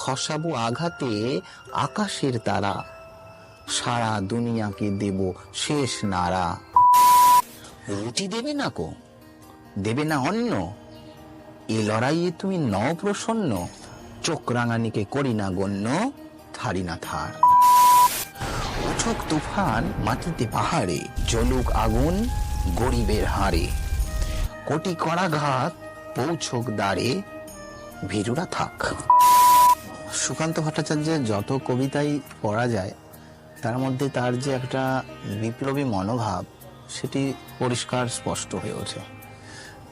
খসাবো আঘাতে আকাশের তারা। সারা দুনিয়াকে দেব শেষ নাড়া। রুটি দেবে না কো? দেবে না অন্ন এ লড়াইয়ে তুমি ন প্রসন্ন। চোখ রাঙানিকে করি না গণ্য থারি না থার উঠক তুফান মাটিতে পাহাড়ে জলুক আগুন গরিবের হাড়ে। কোটি করাঘাত পৌঁছক দ্বারে ভীরুরা থাক। সুকান্ত ভট্টাচার্যের যত কবিতাই পড়া যায়, তার মধ্যে তার যে একটা বিপ্লবী মনোভাব, সেটি পরিষ্কার স্পষ্ট হয়ে ওঠে।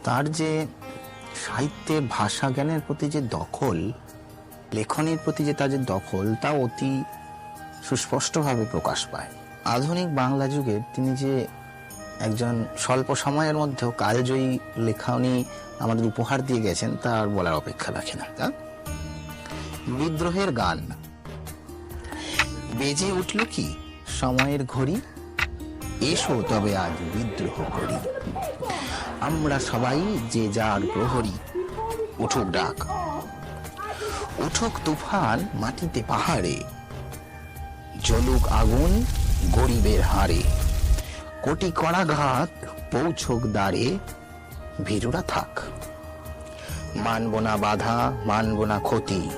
তার যে সাহিত্যে ভাষা জ্ঞানের প্রতি যে দখল, লেখনের প্রতি যে তার যে দখল, তা অতি সুস্পষ্টভাবে প্রকাশ পায়। আধুনিক বাংলা যুগে তিনি যে একজন স্বল্প সময়ের মধ্যেও কালজয়ী লেখনী আমাদের উপহার দিয়ে গেছেন তার বলার অপেক্ষা রাখে না। তা বিদ্রোহের গান। বেজে উঠল কি সময়ের ঘড়ি? এসো তবে আজ বিদ্রোহ করি। আমরা সবাই যে যার প্রহরী, উঠুক ডাক। উঠুক তুফান মাটিতে পাহাড়ে। জ্বলুক আগুন গরিবের হাড়ে। কোটি করাঘাত পৌঁছক দ্বারে, ভীরুরা থাক। মানব না বাধা, মানব না ক্ষতি।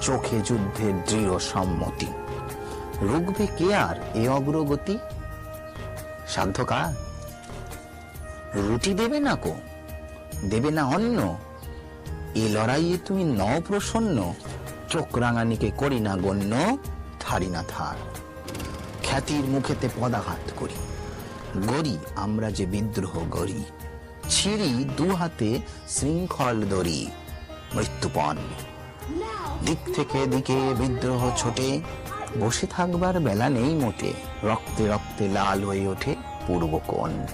চোখে যুদ্ধের দৃঢ় সম্মতি। রুখবে কে আর এ অগ্রগতি? সাধ্য কার রুটি দেবে না কো? দেবে না অন্ন? এ লড়াইয়ে তুমি ন প্রসন্ন। চোখ রাঙানিকে করি না গণ্য থারি না থার খ্যাতির মুখেতে পদাঘাত করি। গড়ি, আমরা যে বিদ্রোহ গড়ি। ছিঁড়ি দু হাতে শৃঙ্খল দড়ি মৃত্যুপণ। দিক থেকে দিকে বিদ্রোহ ছোটে, বসে থাকবার বেলা নেই মোটে, রক্তে রক্তে লাল হয়ে ওঠে পূর্বকোণ।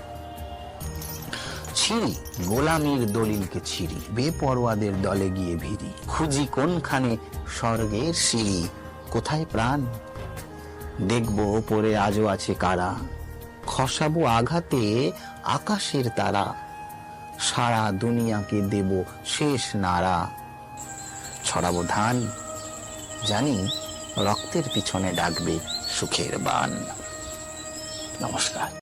ছিঁড়ি গোলামীর দলিলকে ছিঁড়ি, বেপরোয়াদের দলে গিয়ে ভিড়ি। খুঁজি কোনখানে স্বর্গের সিঁড়ি, কোথায় প্রাণ? দেখব ওপরে আজও আছে কারা। খসাবো আঘাতে আকাশের তারা, সারা দুনিয়াকে দেব শেষ নাড়া। ছড়াবো ধান। জানি রক্তের পিছনে ডাকবে সুখের বান। নমস্কার।